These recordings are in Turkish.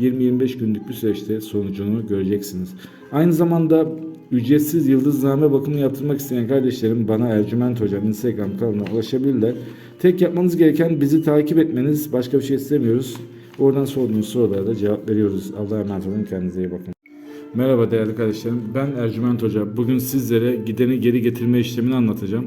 20-25 günlük bir süreçte sonucunu göreceksiniz. Aynı zamanda ücretsiz yıldızname bakımı yaptırmak isteyen kardeşlerim bana Ercüment Hocam Instagram kanalına ulaşabilirler. Tek yapmanız gereken bizi takip etmeniz. Başka bir şey istemiyoruz. Oradan sorduğunuz sorulara da cevap veriyoruz. Allah'a emanet olun. Kendinize iyi bakın. Merhaba değerli kardeşlerim. Ben Ercüment Hoca. Bugün sizlere gideni geri getirme işlemini anlatacağım.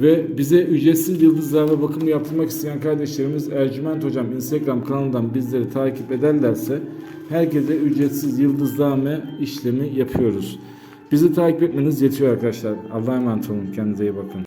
Ve bize ücretsiz yıldızlarla bakımı yaptırmak isteyen kardeşlerimiz Ercüment Hocam Instagram kanalından bizleri takip ederlerse herkese ücretsiz yıldızlame işlemi yapıyoruz. Bizi takip etmeniz yetiyor arkadaşlar. Allah'a emanet olun. Kendinize iyi bakın.